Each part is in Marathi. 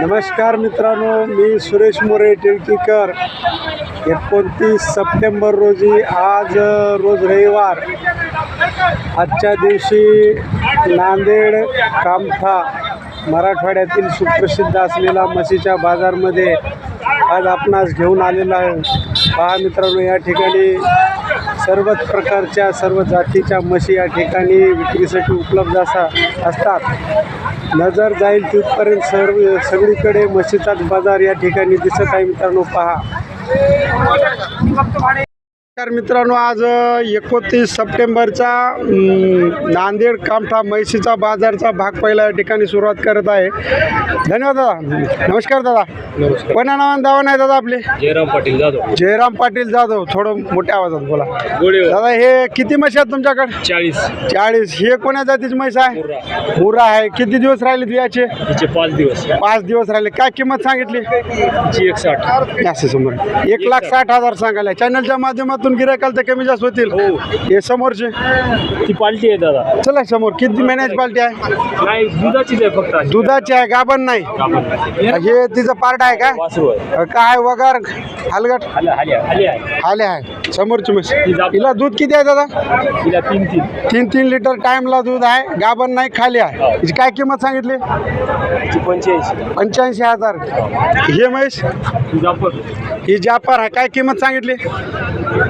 नमस्कार मित्रांनो मी सुरेश मोरे टिळकीकर. एकोणतीस सप्टेंबर रोजी आज रोज रविवार. आजच्या दिवशी नांदेड कामठा मराठवाड्यातील सुप्रसिद्ध असलेला म्हशीच्या बाजारमध्ये आज आपणास घेऊन आलेला आहे. पहा मित्रांनो या ठिकाणी सर्वच प्रकारच्या सर्व जातीच्या म्हशी या ठिकाणी विक्रीसाठी उपलब्ध असा असतात. नजर जाईल तिथपर्यंत सर्व सगळीकडे म्हशीचाच बाजार या ठिकाणी दिसत आहे मित्रांनो पहा. नमस्कार मित्रांनो आज एकोणतीस सप्टेंबरचा नांदेड कामठा म्हैशीचा बाजारचा भाग पहिला या ठिकाणी सुरुवात करत आहे. धन्यवाद दादा. नमस्कार दादा. नमस्कार. कोणा नावाने दावा नाही दादा आपले? जयराम पाटील जाधव. जयराम पाटील जाधव. थोडं मोठ्या आवाजात बोला. दादा हे किती म्हशी आहेत तुमच्याकडे? चाळीस. चाळीस. हे कोण्या जातीची म्हैस आहे? मुरा आहे. किती दिवस राहिले बियाचे? पाच दिवस. पाच दिवस राहिले. काय किंमत सांगितली? एक साठ एक लाख साठ हजार सांगायला. चॅनलच्या माध्यमातून गिरायकाल तर कमी जास्त होतील. हो. हे समोरचे. ती पालटी आहे दादा. चला समोर किती महिन्याची पाल्टी आहे? नाही दुधाचीच आहे फक्त अशी. दुधाची आहे गाभण नाही. हे तिचं पार्ट आहे वासरू आहे. काय वगार हलगट? आले आले आले आहे. आले आहे. समोरची म्हशी हिला दूध किती आहे दादा? तिला तीन तीन. तीन तीन लिटर टाइमला दूध आहे गाभण नाही खाली आहे. हिची काय किंमत सांगितली? तिची पंच्याऐंशी. पंच्याऐंशी हजार. हे. म्हैस? ती जापर ही जापार आहे. काय किंमत सांगितली?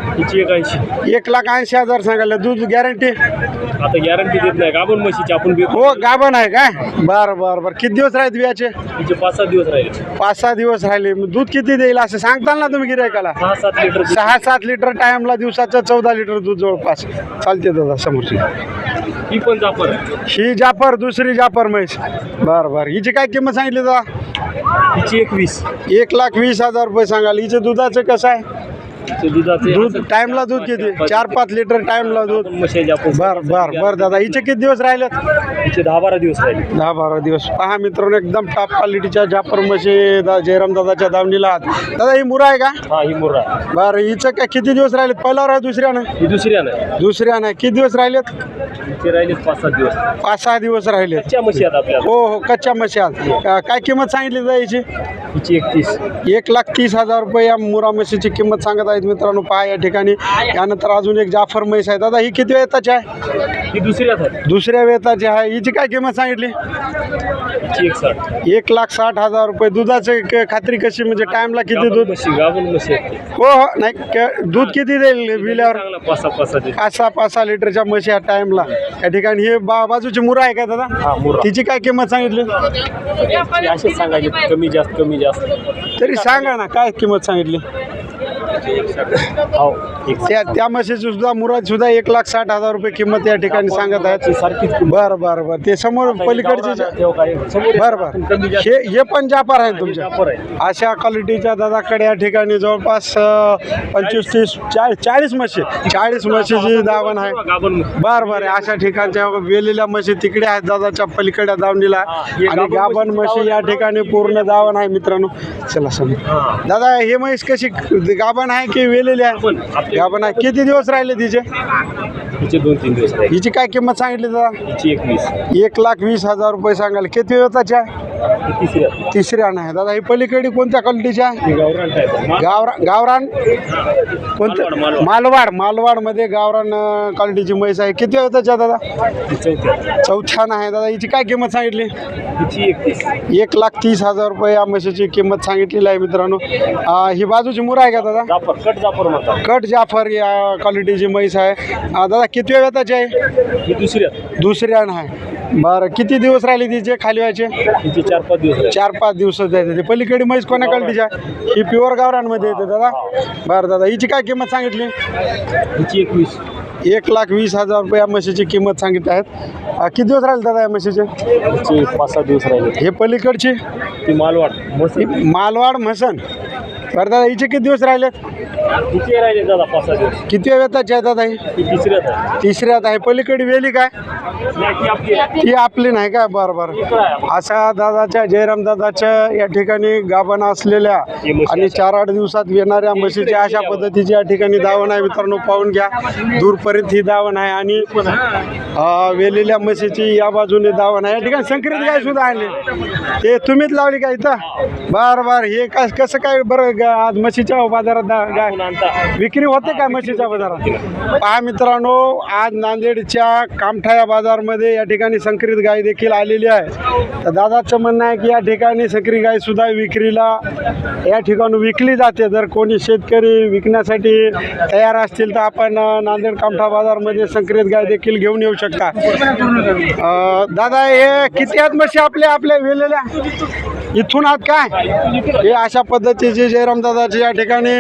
एक ऐंशी. एक लाख ऐंशी हजार सांगायला दूध गॅरंटी आता गॅरंटी देत नाही. गाभण म्हशीची आपण हो गाभण आहे काय? बरं बरं बरं. किती दिवस राहत बियाचे? पाच सात दिवस राहिले. पाच सहा दिवस राहिले. मग दूध किती देईल असं सांगताल ना तुम्ही गिरायकाला सहा सात लिटर. सहा सात लिटर टाइमला दिवसाचं चौदा लिटर दूध जवळपास. चालते दादा समोरची. ही पण जापर ही जाफर दुसरी जाफर म्हैस. बरं बरं. हिची काय किंमत सांगितली दादा? तिची एक वीस एक लाख वीस हजार रुपये सांगाल. हिचं दुधाचं कसं आहे? दुधाचे दूध टाइमला दूध किती चार पाच लिटर टाइमला दूध. आपण बर बर बर दादा. हिचे किती दिवस राहिलेत? तिचे दहा बारा दिवस राहिले. दहा बारा दिवस. पहा मित्रांनो एकदम टॉप क्वालिटीच्या जाफर म्हशी दा जयराम दादाच्या दावणीला आहात. दादा ही मुरा आहे का? हा ही मुर्रा आहे. बरं हिचं काय किती दिवस राहिलेत? पहिल्यावर आहे दुसऱ्यानं? ही दुसरी आहे ना. दुसऱ्या नाही किती दिवस राहिलेत? तिचे राहिले पाच सात दिवस. पाच सहा दिवस राहिलेत. कच्च्या म्हशी आहेत आपल्याला हो हो कच्च्या म्हशी आहेत. अं, काय किंमत सांगितली जायची तिची एकतीस. एक लाख तीस हजार रुपये या मुरा म्हशीची किंमत सांगत आहेत मित्रांनो पहा या ठिकाणी. यानंतर अजून एक जाफर म्हैस आहे. दादा ही किती वेताची आहे? ही दुसरी आहे दुसऱ्या वेताची आहे. हिची काय किंमत सांगितली? एक लाख साठ हजार रुपये. दुधाची खात्री कशी? म्हणजे टाइमला किती दूध. हो हो. नाही दूध किती देईल बिल्यावर चांगला पाच सहा पाच सहा लिटरच्या म्हशी टाइमला या ठिकाणी हे बा बाजूची मुरा आहे का दादा? तिची काय किंमत सांगितली? कमी जास्त कमी जास्त. तरी सांगा ना काय किंमत सांगितली? हो. त्या त्या म्हशीची सुद्धा मुराची सुद्धा एक लाख साठ हजार रुपये किंमत या ठिकाणी सांगत आहेत. बरं बरं बरं. ते समोर पलीकडचे बरं बरं. हे हे पण जापार आहे तुमच्या अशा क्वालिटीच्या दादाकडे या ठिकाणी जवळपास पंचवीस तीस चाळीस चाळीस म्हशी चाळीस म्हशीची दावण आहे. बर बर. अशा ठिकाणच्या वेलेल्या म्हशी तिकडे आहेत दादाच्या पलीकडे दावणीला. आणि गाभण म्हशी या ठिकाणी पूर्ण दावण आहे मित्रांनो. चला समोर. दादा हे म्हैस कशी गाभण आहे की वेलेली आहे. गाभण. गाभण आहे. किती दिवस राहिले तिचे? तिचे दोन तीन दिवस हिची काय किंमत सांगितली दादा एकवीस. एक लाख वीस हजार रुपये सांगाल किती दिवसाची आहे? ही तिसरी आहे. तिसऱ्या नाही दादा ही पलीकडे कोणत्या क्वालिटीची आहे ही गावरान type आहे. मा- गावरान गावरान? मालवाड, कोणतं मालवाड. मालवाड मालवाडमध्ये गावरान क्वालिटीची म्हैस आहे. किती होताच्या दादा? ही चौथी आहे. चौथ्या आहे दादा. हिची काय किंमत सांगितली? एकतीस. एक लाख तीस हजार रुपये या म्हशीची किंमत सांगितलेली आहे मित्रांनो. ही बाजूची मुरा आहे का दादा? कट म्हणतात. कट जाफर या क्वालिटीची म्हैस आहे. दादा किती वेताची आहे? ही दुसरी आहे. दुसऱ्या आहे. बरं किती दिवस राहिले तिचे खाली व्हायचे? चार पाच दिवस चार पाच दिवस जायचे ते पलीकडे म्हैस कोण्या क्वालिटीची आहे ही प्युअर गावरानमध्ये येते दादा. बरं दादा हिची काय किंमत सांगितली? तिची एकवीस. एक लाख वीस हजार रुपये या म्हशीची किंमत सांगितली आहेत. आ, किती दिवस राहिले दादा या म्हशीचे? पाच सहा दिवस राहिले. हे पलीकडची? ती मालवाड मस्त मालवाड म्हसन बरं दादा हिचे किती दिवस राहिले? तिचे राहिले दादा पाच सहा दिवस? किती आहे ती तिसऱ्यात आहे तिसऱ्यात आहे. पलीकडे वेली काय? नाही ती आपली आहे. ती आपली नाही काय बरं बरं. इकडं आहे. अशा दादाच्या जयराम दादाच्या या ठिकाणी गाभण असलेल्या आणि चार आठ दिवसात येणाऱ्या म्हशीची अशा पद्धतीची या ठिकाणी दावण आहे. मित्रांनो पाहून घ्या. दूरपर्यंत ही दावण आहे आणि वेलेल्या म्हशीची या बाजूने दावण आहे. या ठिकाणी संकरित गाय सुद्धा आणली. ते तुम्हीच लावली का इथं? बर बार. हे काय कसं काय बरं ग- आज म्हशीच्या बाजारात दा- गाय विक्री होते का म्हशीच्या बाजारात? पहा मित्रांनो आज नांदेडच्या कामठाया बाजारमध्ये या ठिकाणी संकरित गाय देखील आलेली आहे. तर दादाचं म्हणणं आहे की या ठिकाणी संकरित गाय सुद्धा विक्रीला या ठिकाणी विकली जाते. जर कोणी शेतकरी विकण्यासाठी तयार असतील तर आपण अ, नांदेड कामठा बाजारमध्ये संकरित गाय देखील घेऊन येऊ अ, दादा हे किती आहेत म्हशी आपल्या आपल्या वेलेल्या? इथून आहात काय? हे अशा पद्धतीचे जयराम दादाचे या ठिकाणी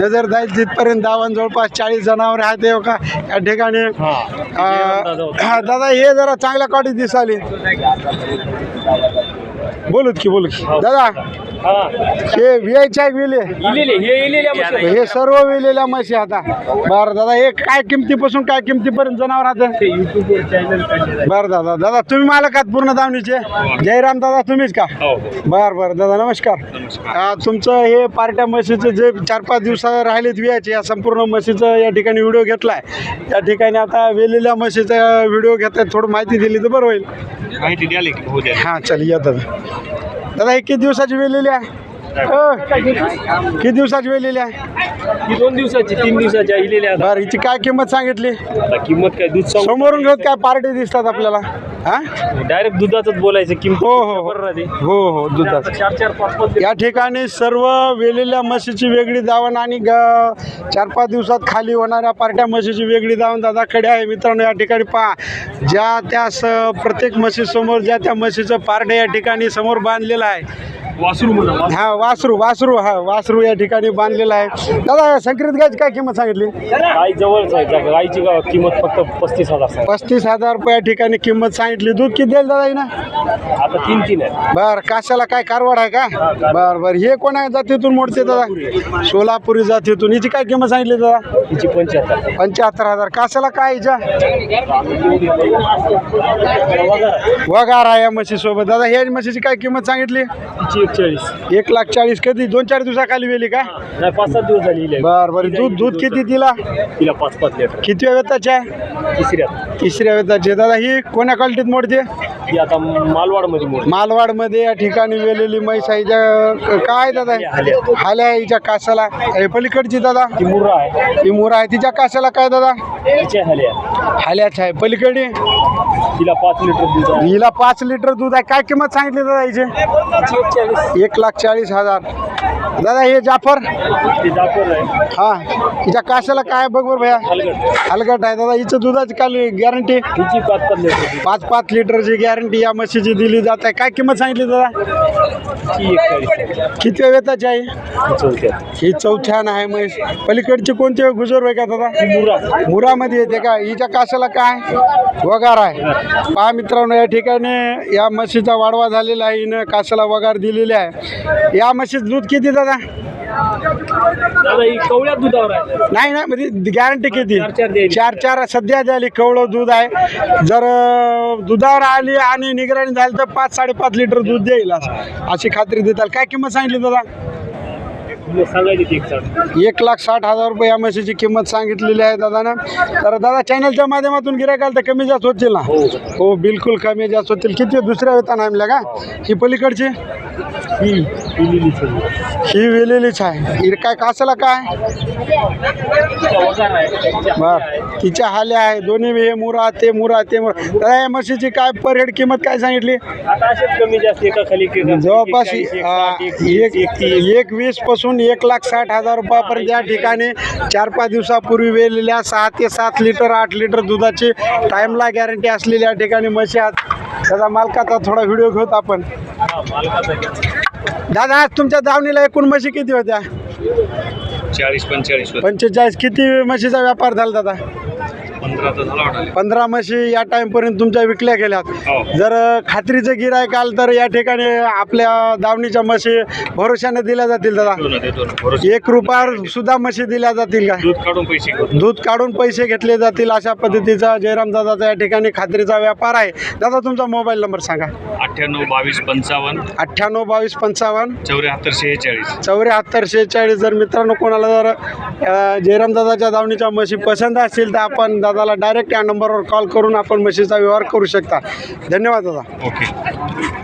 नजर जाईल जिथपर्यंत दावण जवळपास चाळीस जनावर आहेत हे का या ठिकाणी. अं, हा, दादा हे जरा चांगल्या क्वालिटी दिसाली बोलूत की बोलू की दादा हा हे वियायच्या विले? हे. हे सर्व विलेल्या म्हशी आता. बरं दादा हे काय किमतीपासून काय किमतीपर्यंत जनावर आता? बरं दादा दादा तुम्ही मालक आहात पूर्ण दावणीचे? जयराम दादा तुम्हीच का. हो हो. बर बर दादा नमस्कार. तुमचं हे पार्ट्या म्हशीचं जे चार पाच दिवस राहिलेत वियाचे या संपूर्ण म्हशीचं या ठिकाणी व्हिडिओ घेतलाय. त्या ठिकाणी आता वेलेल्या म्हशीचा व्हिडिओ घेताय थोडं माहिती दिली तर बरं होईल. माहिती द्याल हो हां चल या दादा. दादा हे किती दिवसाची वेलेली आहे. किती दिवसाची वेलेली आहे? ही दोन दिवसाची तीन दिवसाच्या इलेल्या आहेत. बरं हिची काय किंमत सांगितली? आता किंमत काय दूध सांगू? समोरून घेत काय पार्टी दिसतात आपल्याला? हा? डायरेक्ट दुधातच बोलायचं किंमत हो हो राहते हो हो दुधाचं चार चार पाच पाच या ठिकाणी सर्व वेलेल्या म्हशीची वेगळी दावण आणि ग चार पाच दिवसात खाली होणाऱ्या पार्ट्या म्हशीची वेगळी दावण. दादाकडे आहे मित्रांनो या ठिकाणी पहा. ज्या त्या स प्रत्येक म्हशीसमोर ज्या त्या म्हशीचं पारडे या ठिकाणी समोर बांधलेलं आहे. हा वासरू वासरू हा वासरू या ठिकाणी बांधलेलं आहे. दादा संक्रित गायची काय किंमत सांगितली? गाई जवळच आहे. त्या गाईची गा- किंमत फक्त पस्तीस हजार. पस्तीस हजार रुपये या ठिकाणी किंमत सांगितली. दूध किती देईल दादा ना आता तीन तीन आहे. बर काशाला काय कारवाड आहे का? बर बर. हे कोणा जातीतून मोडते दादा? सोलापुरी जातीतून. हिची काय किंमत सांगितली दादा? तिची पंच्याहत्तर. पंच्याहत्तर हजार. काशाला काय हिच्या? वगैरे वगार आहे या म्हशीसोबत. दादा ह्या म्हशीची काय किंमत सांगितली? एकचाळीस. एक लाख चाळीस. कधी? दोन चार दिवसाखाली वेली का? नाही पाच सात दिवस झाली. बर बर. दूध दूध किती तिला? तिला पाच पाच लिटर. किती वेताची आहे तिसऱ्यात तिसऱ्या वेताची. आहे. दादा ही कोण्या क्वालिटीत मोडते? ती आता मालवाडमध्ये मोड मालवाडमध्ये या ठिकाणी वेलेली म्हैस आहे. हिच्या काय दादा? हाल्या आहे हिच्या कासाला. हे पलीकडची दादा? ती मुर्रा आहे. ही मुरा आहे. तिच्या कासाला काय दादा? तिच्या हल्या. हाल्याच आहे. पलीकडे? तिला पाच लिटर दूध आहे. हिला पाच लिटर दूध आहे. काय किंमत सांगितली दादा हिची? एक लाख चाळीस हजार. दादा हे जाफर? हा. हिच्या काशाला काय बघ बरं भैया. हलगट. आहे दादा. हिचं दुधाची काल गॅरंटी पाच पाच लिटरची गॅरंटी या म्हशीची दिली जात. आहे काय किंमत सांगितली दादा? किती वेताची आहे? ही चौथ्यान आहे म्हैस. पलीकडची कोणते गुजर आहे का दादा? मुरामध्ये येते का? हिच्या काशाला काय? वगार आहे. पहा मित्रांनो या ठिकाणी या म्हशीचा वाढवा झालेला आहे. हिनं काशाला वगार दिलेली आहे. या म्हशीत दूध किती दादा? ही कवळ्यात दुधावर आहे. नाही ना म्हणजे गॅरंटी किती? चार चार सध्या झाली कवळं दूध आहे. जर दुधावर आली आणि निगराणी झाली तर पाच साडेपाच लिटर दूध देईल. अशी खात्री देताल. काय किंमत सांगितली दादा? एक लाख साठ हजार रुपये या म्हशीची किंमत सांगितलेली आहे दादानं. तर दादा चॅनलच्या माध्यमातून गिरायकाल तर कमी जास्त होतील ना? हो हो. बिलकुल कमी जास्त होतील. किती दुसऱ्या वेतन आणल्या का? ही पलीकडची? ही दिलेली सगळी ही वेलेलीच आहे ही काय कासाला काय? आहे बर. तिच्या हाल्या आहे. दोन्ही हे मुरा ते मुरा ते मुरा. दादा या म्हशीची काय पर हेड किंमत काय सांगितली? आता असेच कमी जास्त एका खाली एक- जवळपास एक एक अं, एक तीस, एक तीस. एक एक वीसपासून एक लाख साठ हजार रुपयापर्यंत या ठिकाणी चार पाच दिवसापूर्वी वेलेल्या सहा ते सात लिटर आठ लिटर दुधाची टाईमला गॅरंटी असलेल्या या ठिकाणी म्हशी त्याचा मालकाचा थोडा व्हिडिओ घेऊत आपण. दादा आज तुमच्या दावणीला एकूण म्हशी किती होत्या? चाळीस पंचेचाळीस पंचेचाळीस. किती म्हशीचा व्यापार झाला दादा? पंधरा म्हशी या टाईमपर्यंत तुमच्या विकल्या गेल्यात. हो. जर खात्रीचं गिरायक आलं तर या ठिकाणी आपल्या दावणीच्या म्हशी भरोशाने दिल्या जातील दादा. एक रुपयावर सुद्धा म्हशी दिल्या जातील का? दूध काढून पैसे घेतले जातील अशा पद्धतीचा जयराम दादाचा या ठिकाणी खात्रीचा व्यापार आहे. दादा तुमचा मोबाईल नंबर सांगा. अठ्ठ्याण्णव बावीस पंचावन्न. अठ्ठ्याण्णव बावीस पंचावन्न. चौऱ्याहत्तर शेहेचाळीस. चौऱ्याहत्तर शेहेचाळीस. जर मित्रांनो कोणाला जर जयराम दादाच्या दावणीच्या म्हशी पसंत असतील तर आपण दादा दादाला डायरेक्ट या नंबरवर कॉल करून आपण म्हशीचा व्यवहार करू शकता. धन्यवाद दादा. ओके